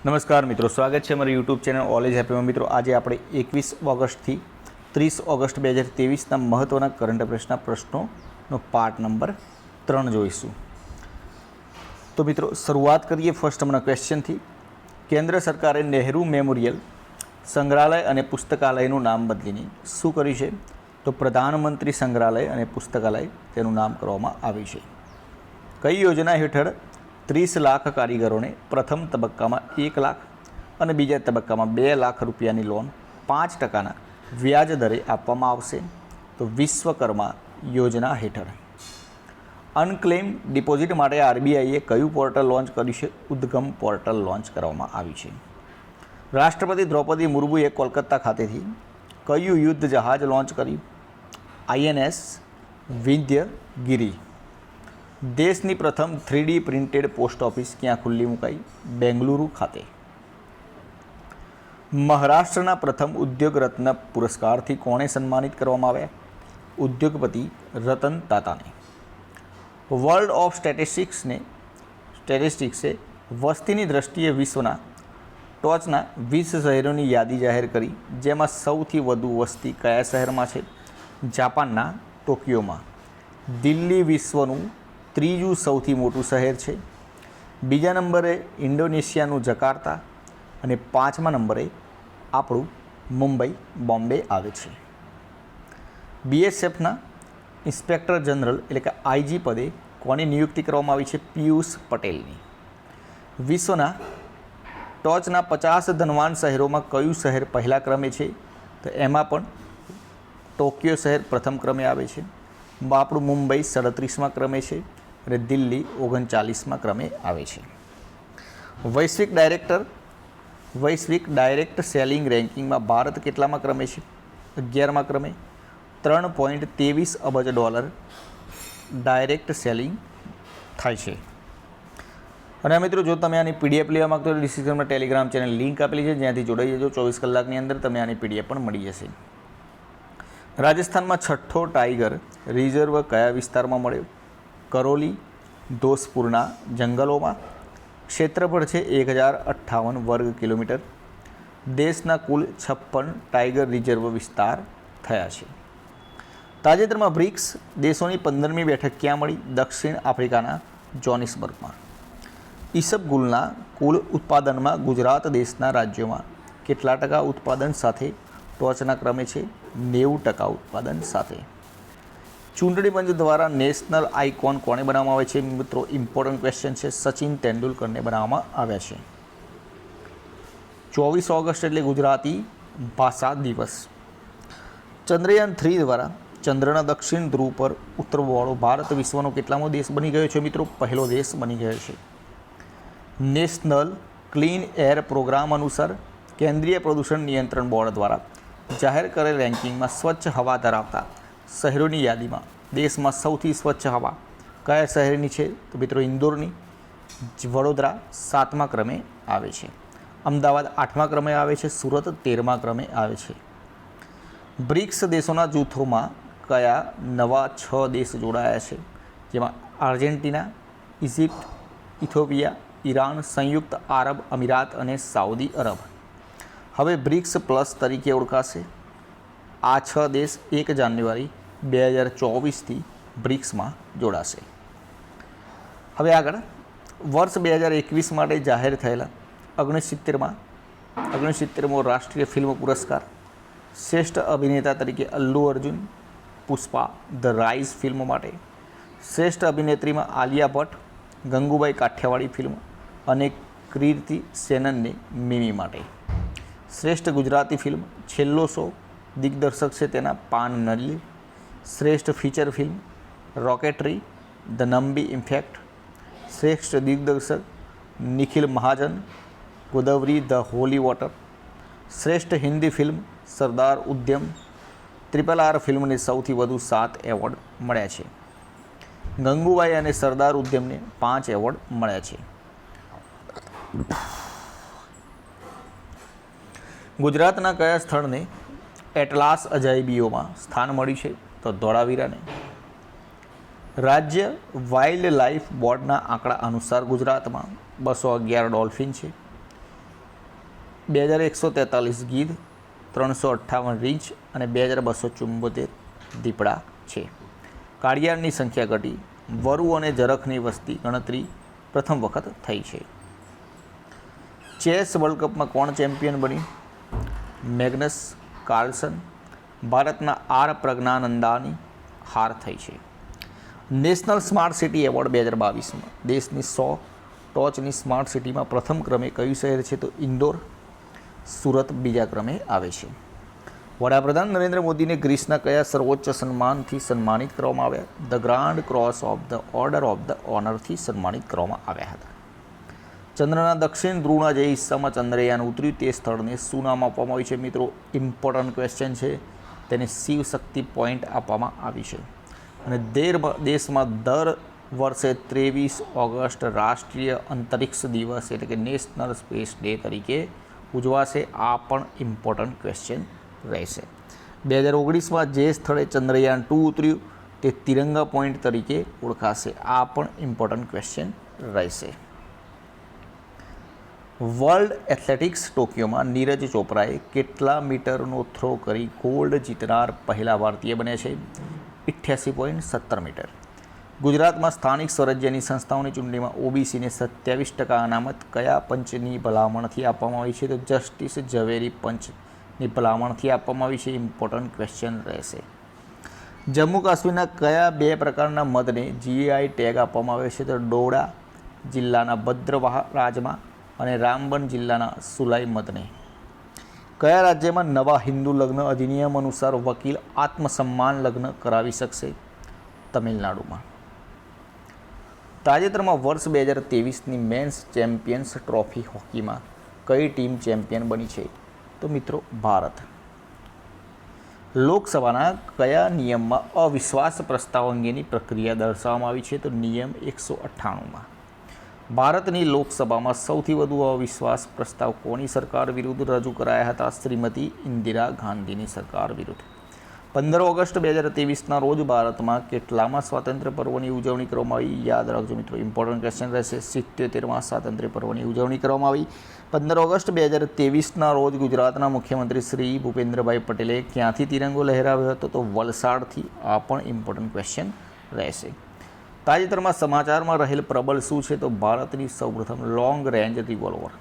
નમસ્કાર મિત્રો, સ્વાગત છે અમારી યુટ્યુબ ચેનલ ઓલેજ હેપીમાં મિત્રો, આજે આપણે એકવીસ ઓગસ્ટથી ત્રીસ ઓગસ્ટ બે હજાર ત્રેવીસના મહત્ત્વના કરંટ અફેર્સના પ્રશ્નોનો પાર્ટ નંબર ત્રણ જોઈશું. તો મિત્રો, શરૂઆત કરીએ ફર્સ્ટ હમણાં ક્વેશ્ચનથી કેન્દ્ર સરકારે નહેરુ મેમોરિયલ સંગ્રહાલય અને પુસ્તકાલયનું નામ બદલીને શું કર્યું છે? તો પ્રધાનમંત્રી સંગ્રહાલય અને પુસ્તકાલય તેનું નામ કરવામાં આવ્યું છે. કઈ યોજના હેઠળ ત્રીસ લાખ કારીગરોને પ્રથમ તબક્કામાં એક લાખ અને બીજા તબક્કામાં બે લાખ રૂપિયાની લોન પાંચ ટકાના વ્યાજ દરે આપવામાં આવશે. તો વિશ્વકર્મા યોજના હેઠળ. અનક્લેમ ડિપોઝિટ માટે આરબીઆઈએ કયું પોર્ટલ લોન્ચ કર્યું છે? ઉદ્ગમ પોર્ટલ લોન્ચ કરવામાં આવ્યું છે. રાષ્ટ્રપતિ દ્રૌપદી મુર્મુએ કોલકાતા ખાતેથી કયું યુદ્ધ જહાજ લોન્ચ કર્યું? આઈએનએસ વિંધ્યગીરી દેશની પ્રથમ થ્રીડી પ્રિન્ટેડ પોસ્ટ ઓફિસ ક્યાં ખુલ્લી મુકાઈ? બેંગલુરુ ખાતે. મહારાષ્ટ્રના પ્રથમ ઉદ્યોગ રત્ન પુરસ્કારથી કોણે સન્માનિત કરવામાં આવ્યા? ઉદ્યોગપતિ રતન તાતાને. વર્લ્ડ ઓફ સ્ટેટિસ્ટિક્સને, સ્ટેટિસ્ટિક્સે વસ્તીની દ્રષ્ટિએ વિશ્વના ટોચના વીસ શહેરોની યાદી જાહેર કરી, જેમાં સૌથી વધુ વસ્તી કયા શહેરમાં છે? જાપાનના ટોક્યોમાં. દિલ્હી વિશ્વનું ત્રીજું સૌથી મોટું શહેર છે. બીજા નંબરે ઇન્ડોનેશિયાનું જકાર્તા અને પાંચમા નંબરે આપણું મુંબઈ, બોમ્બે આવે છે. બીએસએફના ઇન્સ્પેક્ટર જનરલ એટલે કે આઈજી પદે કોની નિયુક્તિ કરવામાં આવી છે? પિયુષ પટેલની. વિશ્વના ટોચના પચાસ ધનવાન શહેરોમાં કયું શહેર પહેલા ક્રમે છે? તો એમાં પણ ટોક્યો શહેર પ્રથમ ક્રમે આવે છે. આપણું મુંબઈ, સડત્રીસમાં ક્રમે છે. અને દિલ્હી ઓગણચાલીસમાં ક્રમે આવે છે. વૈશ્વિક ડાયરેક્ટર, વૈશ્વિક ડાયરેક્ટ સેલિંગ રેન્કિંગમાં ભારત કેટલામાં ક્રમે છે? અગિયારમાં ક્રમે. ત્રણ પોઈન્ટ ત્રેવીસ અબજ ડોલર ડાયરેક્ટ સેલિંગ થાય છે. અને મિત્રો, જો તમે આની પીડીએફ લેવા માગતો તો ડિસ્ક્રિપ્શનમાં ટેલિગ્રામ ચેનલ લિંક આપેલી છે, જ્યાંથી જોડાઈ જજો. ચોવીસ કલાકની અંદર તમને આની પીડીએફ પણ મળી જશે. રાજસ્થાનમાં છઠ્ઠો ટાઈગર રિઝર્વ કયા વિસ્તારમાં મળ્યો? કરોલી, દોસપુરના જંગલોમાં ક્ષેત્રફળ છે એક હજાર અઠ્ઠાવન વર્ગ કિલોમીટર. દેશના કુલ છપ્પન ટાઈગર રિઝર્વ વિસ્તાર થયા છે. તાજેતરમાં બ્રિક્સ દેશોની પંદરમી બેઠક ક્યાં મળી? દક્ષિણ આફ્રિકાના જોનિસબર્ગમાં ઈસબગુલના કુલ ઉત્પાદનમાં ગુજરાત દેશના રાજ્યોમાં કેટલા ટકા ઉત્પાદન સાથે? ટોચના ક્રમે છે નેવું ટકા ઉત્પાદન સાથે. ચૂંટણી પંચ દ્વારા નેશનલ આઇકોન કોને બનાવવામાં આવે છે? મિત્રો ઇમ્પોર્ટન્ટ ક્વેશ્ચન છે. સચિન તેંડુલકરને બનાવવામાં આવ્યા છે. ચોવીસ ઓગસ્ટ એટલે ગુજરાતી ભાષા દિવસ. ચંદ્રયાન થ્રી દ્વારા ચંદ્રના દક્ષિણ ધ્રુવ પર ઉતરવાળો ભારત વિશ્વનો કેટલામો દેશ બની ગયો છે? મિત્રો, પહેલો દેશ બની ગયો છે. નેશનલ ક્લીન એર પ્રોગ્રામ અનુસાર કેન્દ્રીય પ્રદૂષણ નિયંત્રણ બોર્ડ દ્વારા જાહેર કરેલ રેન્કિંગમાં સ્વચ્છ હવા ધરાવતા શહેરોની યાદીમાં, દેશમાં સૌથી સ્વચ્છ હવા કયા શહેરની છે? તો મિત્રો ઇન્દોરની વડોદરા સાતમા ક્રમે આવે છે. અમદાવાદ આઠમા ક્રમે આવે છે. સુરત તેરમા ક્રમે આવે છે. બ્રિક્સ દેશોના જૂથોમાં કયા નવા છ દેશ જોડાયા છે? જેમાં આર્જેન્ટિના ઇજિપ્ત ઇથોપિયા, ઈરાન, સંયુક્ત આરબ અમીરાત અને સાઉદી અરબ. હવે બ્રિક્સ પ્લસ તરીકે ઓળખાશે. આ છ દેશ એક જાન્યુઆરી બે હજાર ચોવીસથી બ્રિક્સમાં જોડાશે. હવે આગળ, વર્ષ બે હજાર એકવીસ માટે જાહેર થયેલા ઓગણસિત્તેરમાં, ઓગણસિત્તેરમો રાષ્ટ્રીય ફિલ્મ પુરસ્કાર, શ્રેષ્ઠ અભિનેતા તરીકે Allu Arjun, Pushpa the rise film માટે, શ્રેષ્ઠ અભિનેત્રીમાં આલિયા ભટ્ટ, ગંગુબાઈ કાઠિયાવાડી ફિલ્મ અને કીર્તિ સેનનની મિમી માટે. શ્રેષ્ઠ ગુજરાતી ફિલ્મ છેલ્લો શો દિગ્દર્શક છે તેના પાન નલ્લી શ્રેષ્ઠ feature film rocketry the Nambi effect શ્રેષ્ઠ દિગ્દર્શક, Nikhil Mahajan, Godavari the holy water શ્રેષ્ઠ Hindi film Sardar Udham triple R ફિલ્મને સૌથી વધુ સાત એવોર્ડ મળ્યા છે. ગંગુબાઈ અને સરદાર ઉદ્યમને પાંચ એવોર્ડ મળ્યા છે. ગુજરાતના કયા સ્થળને એટલાસ અજાયબીઓમાં સ્થાન મળ્યું છે? તો ધોળાવીરાને. રાજ્ય વાઇલ્ડ લાઈફ બોર્ડના આંકડા અનુસાર ગુજરાતમાં બસો અગિયાર ડોલ્ફિન છે, બે હજાર એકસો તેતાલીસ ગીધ, ત્રણસો અઠ્ઠાવન રીંછ અને બે હજાર બસો ચુંબોતેર દીપડા છે. કાળિયારની સંખ્યા ઘટી, વરુ અને જરખની વસ્તી ગણતરી પ્રથમ વખત થઈ છે. ચેસ વર્લ્ડ કપમાં કોણ ચેમ્પિયન બન્યું મેગ્નસ કાર્લસન ભારતના આર પ્રજ્ઞાનંદાની હાર થઈ છે. નેશનલ સ્માર્ટ સિટી એવોર્ડ બે હજાર બાવીસમાં. દેશની સો ટોચની સ્માર્ટ સિટીમાં પ્રથમ ક્રમે કયું શહેર છે તો ઇન્દોર, સુરત બીજા ક્રમે આવે છે. વડાપ્રધાન નરેન્દ્ર મોદીને ગ્રીસના કયા સર્વોચ્ચ સન્માનથી સન્માનિત કરવામાં આવ્યા? The grand cross of the order of the ઓનરથી સન્માનિત કરવામાં આવ્યા હતા. ચંદ્રના દક્ષિણ ધ્રુવના જે હિસ્સામાં ચંદ્રયાન ઉતર્યું તે સ્થળને શું નામ આપવામાં આવ્યું છે. મિત્રો ઇમ્પોર્ટન્ટ ક્વેશ્ચન છે. તેને શિવ શક્તિ પોઈન્ટ આપવામાં આવી છે. અને દેર દેશમાં દર વર્ષે ત્રેવીસ ઓગસ્ટ રાષ્ટ્રીય અંતરિક્ષ દિવસ એટલે કે નેશનલ સ્પેસ ડે તરીકે ઉજવાશે. આ પણ ઇમ્પોર્ટન્ટ ક્વેશ્ચન રહેશે. બે હજાર ઓગણીસમાં જે સ્થળે ચંદ્રયાન ટુ ઉતર્યું, તે તિરંગા પોઈન્ટ તરીકે ઓળખાશે. આ પણ ઇમ્પોર્ટન્ટ ક્વેશ્ચન રહેશે. વર્લ્ડ એથ્લેટિક્સ ટોક્યોમાં નીરજ ચોપરાએ કેટલા મીટરનો થ્રો કરી ગોલ્ડ જીતનાર પહેલા ભારતીય બન્યા છે? ઇઠ્યાસી પોઈન્ટ સત્તર મીટર. ગુજરાતમાં સ્થાનિક સ્વરાજ્યની સંસ્થાઓની ચૂંટણીમાં ઓબીસીને સત્યાવીસ ટકા અનામત, કયા પંચની ભલામણથી આપવામાં આવી છે? તો જસ્ટિસ ઝવેરી પંચની ભલામણથી આપવામાં આવી છે. ઇમ્પોર્ટન્ટ ક્વેશ્ચન રહેશે. જમ્મુ કાશ્મીરના કયા બે પ્રકારના મધને જીઆઈ ટેગ આપવામાં આવ્યો છે? તો ડોડા જિલ્લાના ભદ્રવાહ રાજમાં અને રામબન જિલ્લાના સુલાઈ મધને કયા રાજ્યમાં નવા હિન્દુ લગ્ન અધિનિયમ અનુસાર વકીલ આત્મસન્માન લગ્ન કરાવી શકશે? તમિલનાડુમાં. તાજેતરમાં વર્ષ બે હજાર ત્રેવીસની મેન્સ ચેમ્પિયન્સ ટ્રોફી હોકીમાં કઈ ટીમ ચેમ્પિયન બની છે? તો મિત્રો, ભારત. લોકસભાના કયા નિયમમાં અવિશ્વાસ પ્રસ્તાવ અંગેની પ્રક્રિયા દર્શાવવામાં આવી છે? તો નિયમ એકસો અઠ્ઠાણુંમાં. ભારતની લોકસભામાં સૌથી વધુ અવિશ્વાસ પ્રસ્તાવ કોની સરકાર વિરુદ્ધ રજૂ કરાયા હતા? શ્રીમતી ઇન્દિરા ગાંધીની સરકાર વિરુદ્ધ. પંદર ઓગસ્ટ બે હજાર ત્રેવીસના રોજ ભારતમાં કેટલામાં સ્વાતંત્ર્ય પર્વની ઉજવણી કરવામાં આવી? યાદ રાખજો મિત્રો ઇમ્પોર્ટન્ટ ક્વેશ્ચન રહેશે. સિત્યોતેરમાં સ્વાતંત્ર્ય પર્વની ઉજવણી કરવામાં આવી. પંદર ઓગસ્ટ બે હજાર ત્રેવીસના રોજ ગુજરાતના મુખ્યમંત્રી શ્રી ભૂપેન્દ્રભાઈ પટેલે ક્યાંથી તિરંગો લહેરાવ્યો હતો? તો વલસાડથી આ પણ ઇમ્પોર્ટન્ટ ક્વેશ્ચન રહેશે. તાજેતરમાં સમાચારમાં રહેલ પ્રબલ શું છે તો ભારતની સૌપ્રથમ લોંગ રેન્જ રિવોલ્વર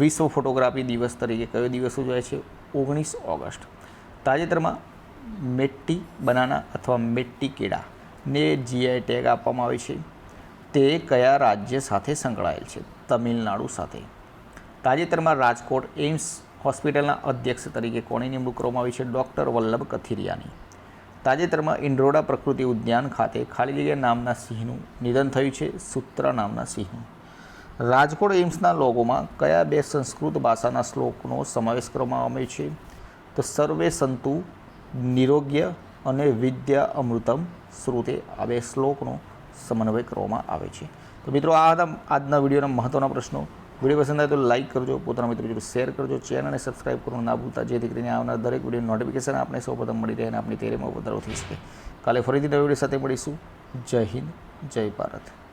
વિશ્વ ફોટોગ્રાફી દિવસ તરીકે કયો દિવસ ઉજવાય છે? ઓગણીસ ઓગસ્ટ. તાજેતરમાં મેટ્ટી બનાના અથવા મેટ્ટી કેળાને જીઆઈ ટેગ આપવામાં આવે છે. તે કયા રાજ્ય સાથે સંકળાયેલ છે? તમિલનાડુ સાથે. તાજેતરમાં રાજકોટ એમ્સ હોસ્પિટલના અધ્યક્ષ તરીકે કોની નિમણૂક કરવામાં આવી છે? ડૉક્ટર વલ્લભ કથિરિયાની. તાજેતરમાં ઇન્ડ્રોડા પ્રકૃતિ ઉદ્યાન ખાતે ખાલી જગ્યા નામના સિંહનું નિધન થયું છે, સૂત્રા નામના સિંહનું. રાજકોટ એમ્સના લોગોમાં કયા બે સંસ્કૃત ભાષાના શ્લોકનો સમાવેશ કરવામાં આવ્યો છે? તો સર્વે સંતુ, નિરોગ્ય અને વિદ્યા અમૃતમ શ્રુતે આ બે શ્લોકનો સમન્વય કરવામાં આવે છે. તો મિત્રો, આ હતા આજના વિડીયોના મહત્ત્વના પ્રશ્નો. વીડિયો પસંદ આવે તો લાઇક કરજો, પોતાના મિત્રો જોડે શેર કરજો ચેનલને સબસ્ક્રાઇબ કરવાનું ના ભૂલતા, જેથી કરીને આવનાર દરેક વીડિયો નોટિફિકેશન આપણે સૌપ્રથમ મળી રહે અને આપણી તૈયારીમાં વધારો થઈ શકે. કાલે ફરીથી નવી વીડિયો સાથે મળીશું. જય હિન્દ, જય ભારત.